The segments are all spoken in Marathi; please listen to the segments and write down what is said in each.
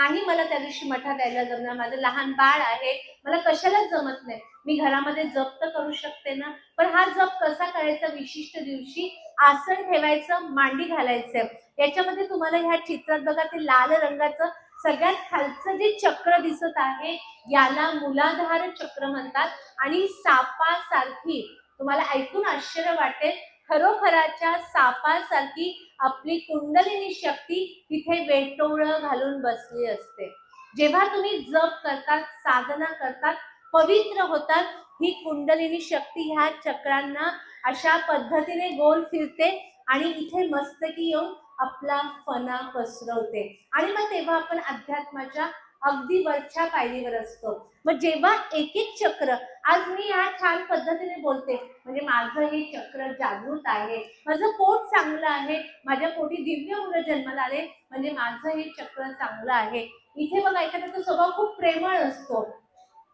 नाही मला त्या दिवशी मठा द्यायला जमणार. माझं लहान बाळ आहे. मला कशालाच जमत नाही? मी घरामध्ये जप तर करू शकते ना? पण हा जप कसा करायचा विशिष्ट दिवशी? आसन ठेवायचं मांडी घालायचं. याच्यामध्ये तुम्हाला ह्या चित्रात बघा ते लाल रंगाचं सगळ्यात खालचं जे चक्र दिसत आहे याला मुलाधार चक्र म्हणतात. आणि सापासारखी. तुम्हाला ऐकून आश्चर्य वाटेल खरोखराच्या सापासारखी आपली कुंडलिनी शक्ती तिथे वेटोळं घालून बसली असते. जेव्हा तुम्ही जप करतात साधना करतात पवित्र होतात ही कुंडलिनी शक्ती ह्या चक्रांना अशा पद्धतीने गोल फिरते आणि इथे मस्तकी येऊन आपला फणा पसरवते. आणि मग तेव्हा आपण अध्यात्माच्या अगदी वरच्या पायरीवर असतो. मग जेव्हा एक एक चक्र आज मी या छान पद्धतीने बोलते म्हणजे माझं हे चक्र जागृत आहे माझं पोट चांगलं आहे माझ्या पोटी दिव्य मुलं जन्माला आले म्हणजे माझं हे चक्र चांगलं आहे. इथे बघा एखाद्याचा स्वभाव खूप प्रेमळ असतो.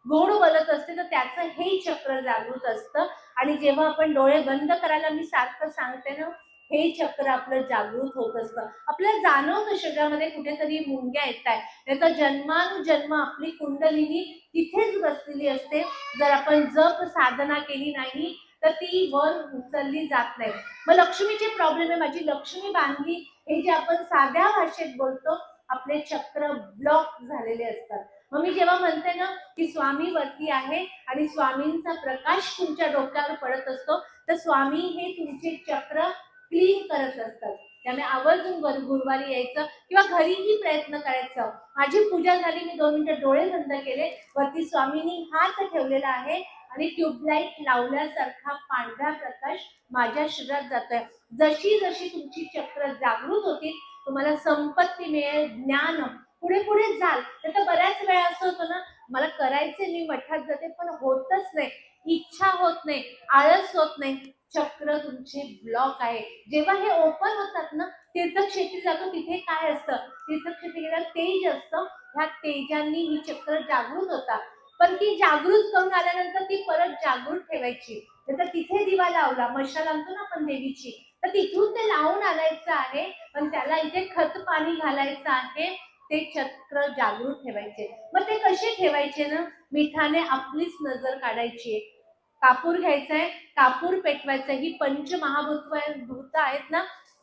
गोड बोलत असते तर त्याचं हे चक्र जागृत असतं. आणि जेव्हा आपण डोळे बंद करायला मी सारखं सांगते ना हे चक्र आपलं जागृत होत असतं. आपल्याला जाणवतं शरीरामध्ये कुठेतरी मुंग्या येत आहे त्याचा जन्मानुजन्म आपली कुंडलिनी तिथेच बसलेली असते. जर आपण जप साधना केली नाही तर ती वर उचलली जात नाही. मग लक्ष्मीचे प्रॉब्लेम आहे. माझी लक्ष्मी बांधली हे जे आपण साध्या भाषेत बोलतो आपले चक्र ब्लॉक झालेले असतात. मग मी जेव्हा म्हणते ना की स्वामी वरती आहे आणि स्वामींचा प्रकाश तुमच्या डोक्यावर पडत असतो तर स्वामी हे तुमचे चक्र क्लीन करत असतात. त्यामुळे आवर्जून वर गुरुवारी यायचं किंवा घरीही प्रयत्न करायचं. माझी पूजा झाली मी दोन मिनिटं डोळे बंद केले. वरती स्वामींनी हात ठेवलेला आहे आणि ट्यूबलाईट लावल्यासारखा पांढरा प्रकाश माझ्या शरीरात जातोय. जशी जशी तुमची चक्र जागृत होतील तुम्हाला संपत्ती मिळेल ज्ञान पुढे पुढे जाल. तर तर बऱ्याच वेळा असं होतं ना मला करायचे मी मठात जाते पण होतच नाही. इच्छा होत नाही आळस होत नाही चक्र तुमचे ब्लॉक आहे. जेव्हा हे ओपन होतात ना तीर्थक्षेत्री जातो तिथे काय असतं? तीर्थक्षेत्री गेल्यावर तेज असतं. ह्या तेजांनी ही चक्र जागृत होतात. पण ती जागृत करून आल्यानंतर ती परत जागृत ठेवायची. नंतर तिथे दिवा लावला मशाल आणतो ना आपण देवीची तर तिथून ते लावून आणायचं आहे पण त्याला इथे खत पाणी घालायचं आहे. ते चक्र जागृत ठेवायचे. मग ते कसे ठेवायचे ना? मिठाने आपलीच नजर काढायची. कापूर घ्यायचंय कापूर पेटवायचं ही पंचमहाभूत भूत आहेत ना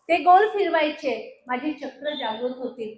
ते गोल फिरवायचे. माझी चक्र जागृत होतील.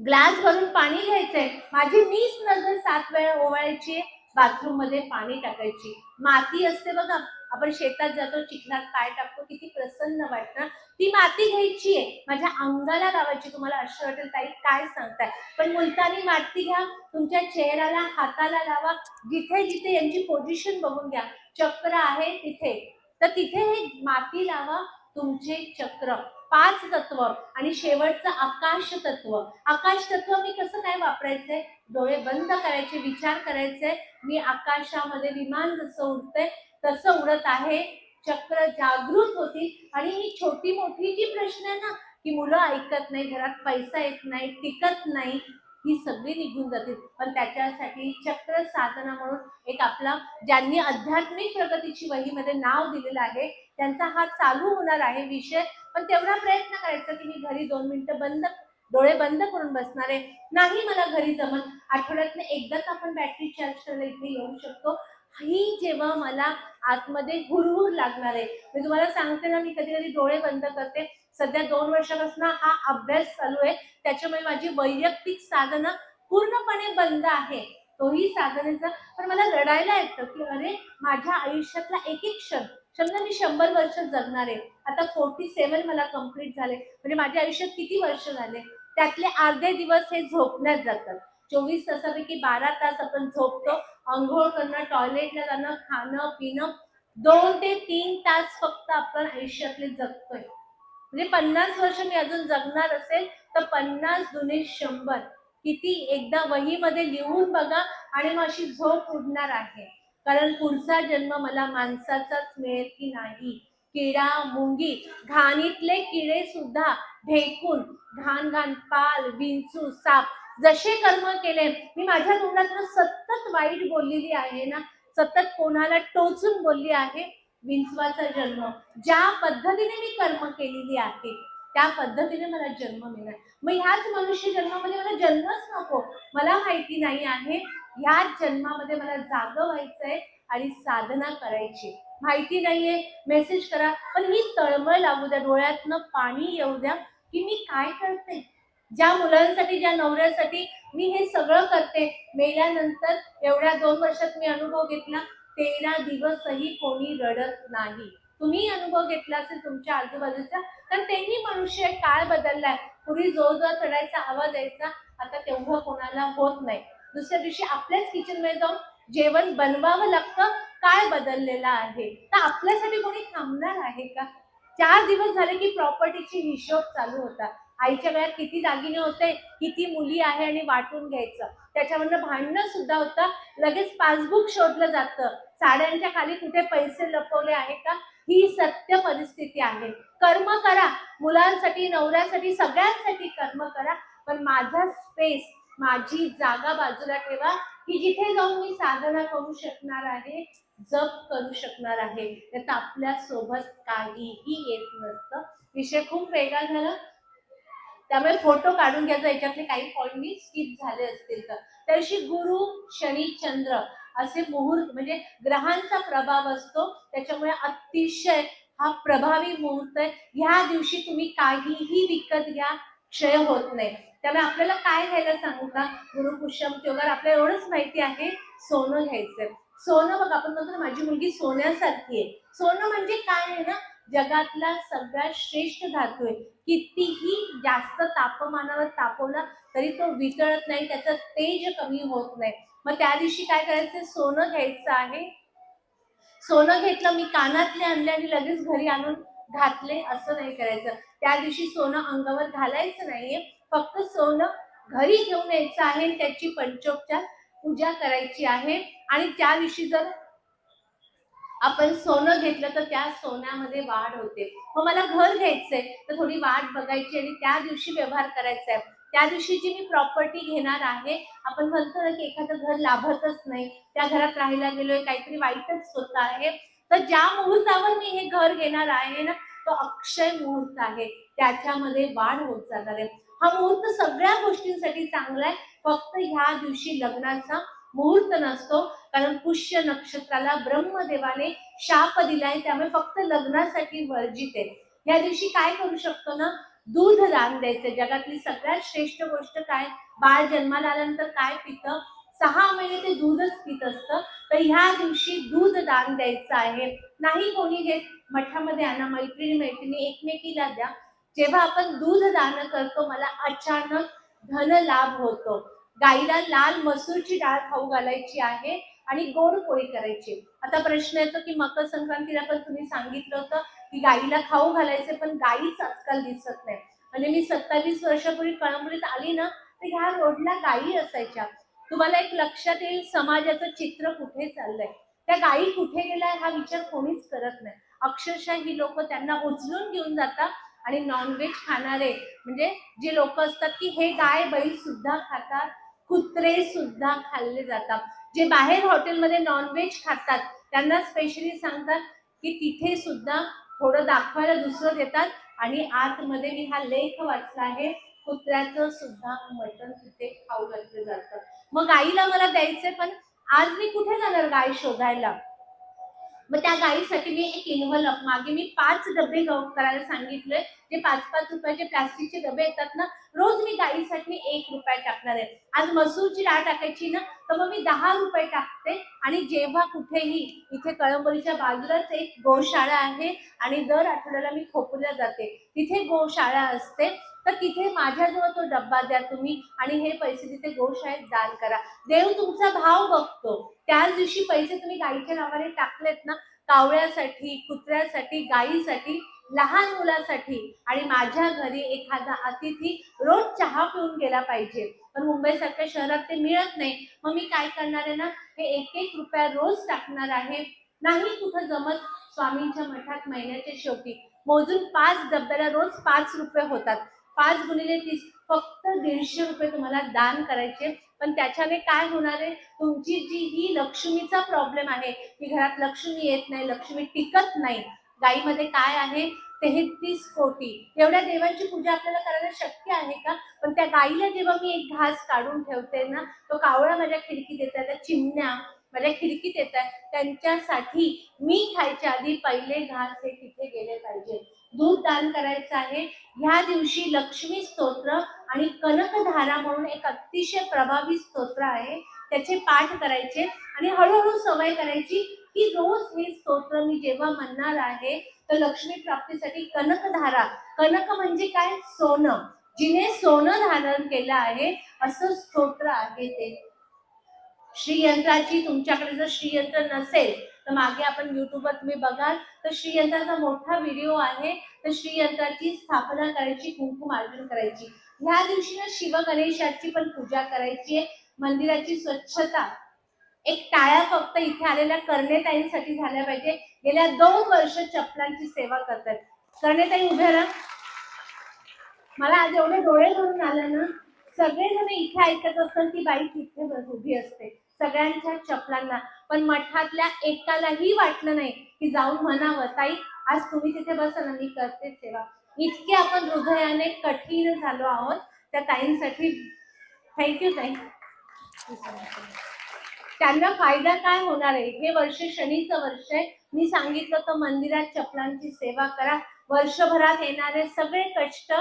ग्लास भरून पाणी घ्यायचंय. माझी मीच नजर सात वेळा ओवाळायची. बाथरूममध्ये पाणी टाकायची. माती असते बघा आपण शेतात जातो चिखलात पाय टाकतो किती प्रसन्न वाटतं. ती माती घ्यायची आहे. माझ्या अंगाला लावायची तुम्हाला असं वाटेल. ताई काय सांगताय? पण मुलतानी माती घ्या तुमच्या चेहऱ्याला हाताला लावा. जिथे जिथे यांची पोझिशन बघून घ्या. चक्र आहे तिथे. तर तिथे हे माती लावा तुमचे चक्र. पाच तत्व आणि शेवटचं आकाश तत्व. आकाश तत्व मी कसं काय वापरायचंय? डोळे बंद करायचे विचार करायचे. मी आकाशामध्ये विमान जसं उडतंय तसं उडत आहे. चक्र जागृत होती. आणि ही छोटी मोठी जी प्रश्न आहे ना की मुलं ऐकत नाही घरात पैसा येत नाही टिकत नाही ही सगळी निघून जातील पण त्याच्यासाठी चक्र साधना म्हणून एक आपला ज्यांनी आध्यात्मिक प्रगतीची वहीमध्ये नाव दिलेलं आहे त्यांचा हा चालू होणार आहे विषय. पण तेवढा प्रयत्न करायचा की मी घरी दोन मिनिटं बंद डोळे बंद करून बसणार आहे. नाही मला घरी जमत. आठवड्यातनं एकदाच आपण बॅटरी चार्ज करायला इथे येऊ शकतो. ही जेव्हा मला आतमध्ये हुरहुर लागणार आहे. मी तुम्हाला सांगते ना मी कधी कधी डोळे बंद करते. सध्या दोन वर्षापासून हा अभ्यास चालू आहे. त्याच्यामुळे माझी वैयक्तिक साधनं पूर्णपणे बंद आहे. तोही साधनेचा. पण मला रडायला येतं की अरे माझ्या आयुष्यातला एक एक क्षण समजा मी शंभर वर्ष जगणार आहे. आता फोर्टी सेवन मला कंप्लीट झाले. म्हणजे माझ्या आयुष्यात किती वर्ष झाले? त्यातले अर्धे दिवस हे झोपण्यात जातात. चोवीस तासापैकी बारा तास आपण झोपतो. आंघोळ करणं टॉयलेटला जाणं खाणं पिणं दोन ते तीन तास फक्त आपण आयुष्यातले जगतोय. म्हणजे पन्नास वर्ष मी अजून जगणार असेल तर पन्नास दुने शंभर. किती एकदा वहीमध्ये लिहून बघा आणि मग अशी झोप उडणार आहे. कारण पुढचा जन्म मला माणसाचाच मिळेल की नाही? किडा मुंगी घाणीतले किडे सुद्धा ढेकून घाण घाण पाल विंचू साप जसे कर्म केले मी माझ्या तोंडातून सतत वाईट बोललेली आहे ना सतत कोणाला टोचून बोलली आहे? विंचवाचा जन्म. ज्या पद्धतीने मी कर्म केलेली आहे त्या पद्धतीने मला जन्म मिळणार मग ह्याच मनुष्य जन्मामध्ये मला जन्मच नको. मला माहिती नाही आहे. ह्याच जन्मामध्ये मला जागं व्हायचंय आणि साधना करायची. माहिती नाहीये. मेसेज करा. पण ही तळमळ लागू द्या. डोळ्यातनं पाणी येऊ द्या की मी काय करते? ज्या मुलांसाठी ज्या नवऱ्यासाठी मी हे सगळं करते मेल्यानंतर एवढ्या दोन वर्षात मी अनुभव घेतला तेरा दिवसही कोणी रडत नाही. तुम्ही अनुभव घेतला असेल तुमच्या आजूबाजूचा कारण तेही मनुष्य काळ बदललाय. पूर्वी जोर जोर चढायचा आवाज यायचा आता तेवढं कोणाला होत नाही. दुसऱ्या दिवशी आपल्याच किचनमध्ये जाऊन जेवण बनवावं लागतं काय बदललेला आहे. तर आपल्यासाठी कोणी थांबणार आहे का? चार दिवस झाले की प्रॉपर्टीची हिशोब चालू होता. आईच्या वेळात किती दागिने होते किती मुली आहे आणि वाटून घ्यायचं. त्याच्यावरनं भांडणं सुद्धा होतं. लगेच पासबुक शोधलं जातं. साड्यांच्या खाली कुठे पैसे लपवले आहे का? ही सत्य परिस्थिती आहे. कर्म करा. मुलांसाठी नवऱ्यासाठी सगळ्यांसाठी कर्म करा. पण माझा स्पेस माझी जागा बाजूला ठेवा की जिथे जाऊन मी साधना करू शकणार आहे जप करू शकणार आहे. तर आपल्यासोबत काहीही येत नसतं. विषय खूप वेगळा झाला. त्यामुळे फोटो काढून घ्यायचा याच्यातले काही पॉईंट मी स्किप झाले असतील तर. त्याशी गुरु शनी चंद्र असे मुहूर्त म्हणजे ग्रहांचा प्रभाव असतो. त्याच्यामुळे अतिशय हा प्रभावी मुहूर्त आहे. ह्या दिवशी तुम्ही काहीही विकत घ्या क्षय होत नाही. त्यामुळे आपल्याला काय घ्यायला सांगू का? गुरु पुष्यम वगैरे आपल्याला एवढंच माहिती आहे सोनं घ्यायचं सोनं बघ आपण म्हणतो माझी मुलगी सोन्यासारखी आहे. सोनं म्हणजे काय आहे ना? जगातला सगळ्यात श्रेष्ठ धातू आहे. कितीही जास्त तापमानावर तापवला तरी तो वितळत नाही त्याचं तेज कमी होत नाही. मग त्या दिवशी काय करायचं? सोनं घ्यायचं आहे. सोनं घेतलं मी कानातले आणले आणि लगेच घरी आणून घातले. असं नाही करायचं. त्या दिवशी सोनं अंगावर घालायचं नाहीये. फक्त सोनं घरी घेऊन यायचं आहे त्याची पंचोपचार पूजा करायची आहे. आणि त्या दिवशी जर आपण सोनं घेतलं तर त्या सोन्यामध्ये वाढ होते. मग मला घर घ्यायचंय तर थोडी वाट बघायची आणि त्या दिवशी व्यवहार करायचा आहे. त्या दिवशी जी मी प्रॉपर्टी घेणार आहे आपण म्हणतो ना की एखादं घर लाभतच नाही. त्या घरात राहायला गेलोय काहीतरी वाईटच होत आहे. तर ज्या मुहूर्तावर मी हे घर घेणार आहे ना तो अक्षय मुहूर्त आहे. त्याच्यामध्ये वाढ होत जाणार आहे. हा मुहूर्त सगळ्या गोष्टींसाठी चांगला आहे. फक्त ह्या दिवशी लग्नाचा मुहूर्त नसतो कारण पुष्य नक्षत्राला ब्रह्मदेवाने शाप दिलाय त्यामुळे फक्त लग्नासाठी वर्जित आहे. या दिवशी काय करू शकतो ना? दूध दान द्यायचं. जगातली सगळ्यात श्रेष्ठ गोष्ट काय? बाळ जन्माला आल्यानंतर काय पितं? सहा महिने ते दूधच पित असतं. तर ह्या दिवशी दूध दान द्यायचं आहे. नाही कोणी घेत? मठामध्ये आणा मैत्रिणी मैत्रिणी एकमेकीला द्या. जेव्हा आपण दूध दान करतो मला अचानक धन लाभ होतो. गाईला लाल मसूरची डाळ खाऊ घालायची आहे आणि गोड पोळी करायची. आता प्रश्न येतो की मकर संक्रांतीला पण तुम्ही सांगितलं होतं की गाईला खाऊ घालायचे पण गाईच आजकाल दिसत नाही. म्हणजे मी सत्तावीस वर्षापूर्वी कळंबरीत आली ना तर ह्या रोडला गायी असायच्या. तुम्हाला एक लक्षात येईल समाजाचं चित्र कुठे चाललंय? त्या गायी कुठे गेल्या हा विचार कोणीच करत नाही. अक्षरशः ही लोक त्यांना उचलून घेऊन जातात आणि नॉनव्हेज खाणारे म्हणजे जे लोक असतात की हे गाय बैल सुद्धा खातात कुत्रे सुद्धा खाल्ले जातात. जे बाहेर हॉटेलमध्ये नॉनव्हेज खातात त्यांना स्पेशली सांगतात की तिथे सुद्धा थोडं दाखवायला दुसरं देतात. आणि आतमध्ये मी हा लेख वाचला आहे कुत्र्याचं सुद्धा मटण तिथे खाऊ घातलं जातं. मग गाईला मला द्यायचंय पण आज मी कुठे जाणार गाय शोधायला? मग त्या गाईसाठी मी एक इन्व्हलप मागे मी पाच डबे करायला सांगितले. जे पाच पाच रुपयाचे प्लास्टिकचे डबे येतात ना रोज मी गाईसाठी एक रुपया टाकणार आहे. आज मसूरची डाळ टाकायची ना तर मग मी दहा रुपये टाकते. आणि जेव्हा कुठेही इथे कळंबरीच्या बाजूलाच एक गोशाळा आहे आणि दर आठवड्याला मी खोपल्या जाते. तिथे गोशाळा असते. तर तिथे माझ्याजवळ तो डब्बा द्या तुम्ही आणि हे पैसे तिथे गोशाळेत दान करा. देव तुमचा भाव बघतो. त्याच दिवशी पैसे तुम्ही गाईच्या नावाने टाकलेत ना कावळ्यासाठी कुत्र्यासाठी गाईसाठी लहान मुलासाठी आणि माझ्या घरी एखादा अतिथी रोज चहा पिऊन गेला पाहिजे. पण मुंबईसारख्या शहरात ते मिळत नाही. मग मी काय करणार आहे ना हे एक एक रुपया रोज टाकणार आहे. नाही कुठं जमत स्वामींच्या मठात महिन्याच्या शेवटी. मोजून पाच डब्याला रोज पाच रुपये होतात. पाच गुणिले तीस फक्त दीडशे रुपये तुम्हाला दान करायचे. पण त्याच्याने काय होणार आहे? तुमची जी ही लक्ष्मीचा प्रॉब्लेम आहे की घरात लक्ष्मी येत नाही लक्ष्मी टिकत नाही गाईमध्ये काय आहे? तेहतीस कोटी. एवढ्या देवांची पूजा आपल्याला करायला शक्य आहे का? पण त्या गाईला जेव्हा मी एक घास काढून ठेवते ना तो कावळा माझ्या खिडकीत येतात त्या चिमण्या माझ्या खिडकीत येतात त्यांच्यासाठी मी खायच्या आधी पहिले घास हे तिथे गेले पाहिजे. दूध दान करायचं आहे. ह्या दिवशी लक्ष्मी स्तोत्र आणि कनकधारा म्हणून एक अतिशय प्रभावी स्तोत्र आहे. त्याचे पाठ करायचे आणि हळूहळू सवय करायची की रोज हे स्तोत्र मी जेव्हा म्हणणार आहे तर लक्ष्मी प्राप्तीसाठी कनकधारा. कनक म्हणजे काय? सोनं. जिने सोनं धारण केलं आहे असं स्तोत्र आहे ते. श्रीयंत्राची तुमच्याकडे जर श्रीयंत्र नसेल तर मागे आपण युट्यूबवर तुम्ही बघाल तर श्रीयंत्राचा मोठा व्हिडिओ आहे. तर श्रीयंत्राची स्थापना करायची कुंकुम अर्जन करायची. ह्या दिवशी ना शिव गणेशाची पण पूजा करायची आहे. मंदिराची स्वच्छता. एक टाळ्या फक्त इथे आलेल्या कर्णेताईंसाठी झाल्या पाहिजे. गेल्या दोन वर्ष चपलांची सेवा करतात. कर्णेताई उभ्या राहा. मला आज एवढे डोळे भरून आलं ना सगळेजण इथे ऐकत असतात ती बाई तिथे उभी असते. सगळ्यांच्या चपलांना. पण मठातल्या एकालाही वाटलं नाही की जाऊन म्हणावं ताई आज तुम्ही तिथे बसा ना मी करते सेवा. इतके आपण हृदयाने कठीण झालो आहोत त्या ताईंसाठी. थँक्यू ताई. त्यांना फायदा काय होणार आहे? हे वर्ष शनीचं वर्ष आहे. मी सांगितलं तर मंदिरात चपलांची सेवा करा. वर्षभरात येणारे सगळे कष्ट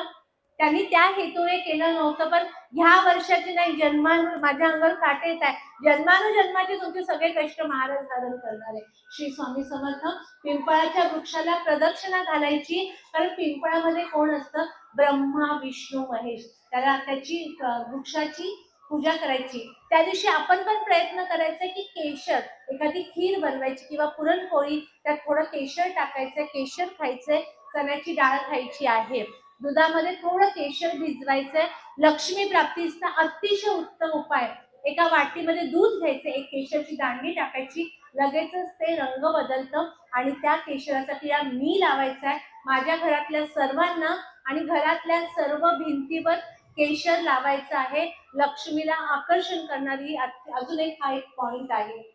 त्यांनी त्या हेतूने केलं नव्हतं पण ह्या वर्षाचे नाही जन्मानु माझ्या अंगावर काटे येत आहे जन्मानुजन्माचे तुमचे सगळे कष्ट महाराज धारण करणार. आहे श्री स्वामी समर्थ पिंपळाच्या वृक्षाला प्रदक्षिणा घालायची कारण पिंपळामध्ये कोण असतं? ब्रह्मा विष्णू महेश. त्याला त्याची वृक्षाची पूजा करायची. त्या दिवशी आपण पण प्रयत्न करायचा की केशर एखादी खीर बनवायची किंवा पुरणपोळी त्यात थोडं केशर टाकायचं केशर खायचंय चण्याची डाळ खायची आहे. दुधामध्ये थोडं केशर भिजवायचंय. लक्ष्मी प्राप्तीचा अतिशय उत्तम उपाय. एका वाटीमध्ये दूध घ्यायचं एक केशरची दांडी टाकायची लगेचच ते रंग बदलतं आणि त्या केशराचा तिला मी लावायचा आहे माझ्या घरातल्या सर्वांना आणि घरातल्या सर्व भिंतीवर केशर लावायचं आहे. लक्ष्मीला आकर्षण करणारी अजून एक हा एक पॉइंट आहे.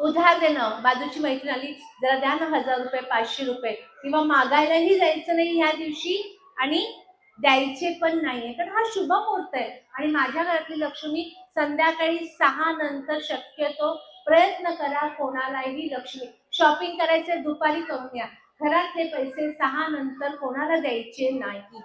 उधार देणं बाजूची मैत्रीण आली जरा द्या ना हजार रुपये पाचशे रुपये. किंवा मागायलाही जायचं नाही ह्या दिवशी आणि द्यायचे पण नाहीये. कारण हा शुभ मुहूर्त आहे. आणि माझ्या घरातली लक्ष्मी संध्याकाळी सहा नंतर शक्यतो प्रयत्न करा कोणालाही लक्ष्मी. शॉपिंग करायचे दुपारी करून घ्या घरातले पैसे सहा नंतर कोणाला द्यायचे नाही.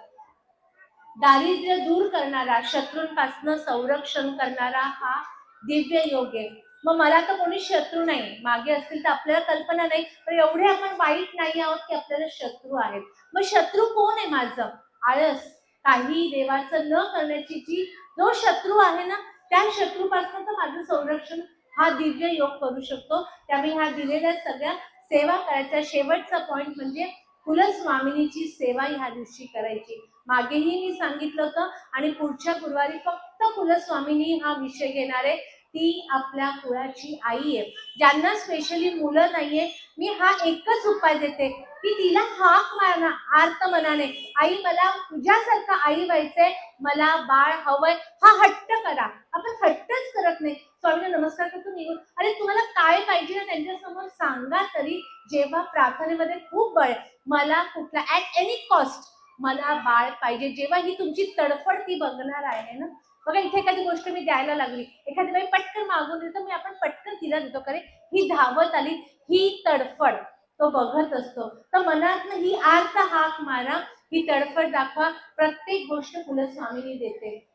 दारिद्र्य दूर करणारा शत्रूंपासून संरक्षण करणारा हा दिव्य योग आहे. मग मला तर कोणी शत्रू नाही. मागे असतील तर आपल्याला कल्पना नाही. पण एवढे आपण वाईट नाही आहोत की आपल्याला शत्रू आहेत. मग शत्रू कोण आहे माझं? आळस. काही देवाचं न करण्याची जी जो शत्रू आहे ना त्या शत्रूपासून तर माझं संरक्षण हा दिव्य योग करू शकतो. त्यामुळे ह्या दिलेल्या सगळ्या सेवा करायच्या. शेवटचा पॉइंट म्हणजे कुलस्वामिनीची सेवा ह्या दिवशी करायची. मागेही मी सांगितलं होतं आणि पुढच्या गुरुवारी फक्त कुलस्वामिनी हा विषय घेणार आहे. ती आपल्या कुळाची आई आहे. ज्यांना स्पेशली मुलं नाहीये मी हा एकच उपाय देते की तिला हाक मारणा आर्त मनाने. आई मला तुझ्यासारखं आई व्हायचंय मला बाळ हवंय हा हट्ट करा. आपण हट्टच करत नाही. स्वामीला नमस्कार करतो निघून अरे तुम्हाला काय पाहिजे ना त्यांच्यासमोर सांगा तरी. जेव्हा प्रार्थनेमध्ये खूप बळ मला कुठला ऍट एनी कॉस्ट मला बाळ पाहिजे. जेव्हा ही तुमची तडफड ती बघणार आहे ना बघा इथे एखादी गोष्ट मी द्यायला लागली. एखादी बाई पटकन मागून देतो मी आपण पटकन तिला देतो. करे ही धावत आली ही तडफड तो बघत असतो. तर मनातनं ही आर्त हाक मारा ही तडफड दाखवा. प्रत्येक गोष्ट कुलस्वामीनी देते.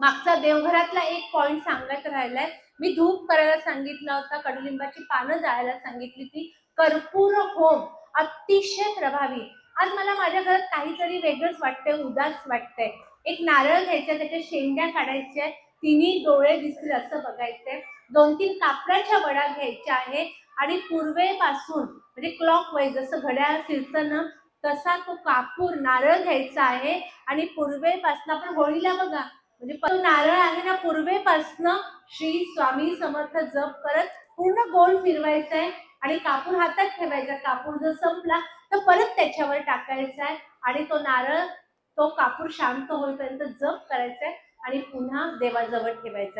मागचा देवघरातला एक पॉइंट सांगत राहिलाय. मी धूप करायला सांगितला होता कडुलिंबाची पानं जाळायला सांगितली ती कर्पूर होम अतिशय प्रभावी. आज मला माझ्या घरात काहीतरी वेगळंच वाटतंय उदास वाटतंय. एक नारळ घ्यायचा त्याच्या शेंड्या काढायच्या तिन्ही डोळे दिसतील असं बघायचंय दोन तीन कापडाच्या वडा घ्यायच्या आहे आणि पूर्वेपासून म्हणजे क्लॉक वाईज जसं घड्याळ फिरतं ना तसा तो कापूर नारळ घ्यायचा आहे आणि पूर्वेपासून आपण होळीला बघा म्हणजे तो नारळ आहे ना पूर्वेपासून श्री स्वामी समर्थ जप करत पूर्ण गोल फिरवायचा आहे आणि कापूर हातात ठेवायचा. कापूर जर संपला तर परत त्याच्यावर टाकायचा आहे आणि तो नारळ तो कापूर शांत होईपर्यंत जप करायचा आहे आणि पुन्हा देवाजवळ ठेवायचा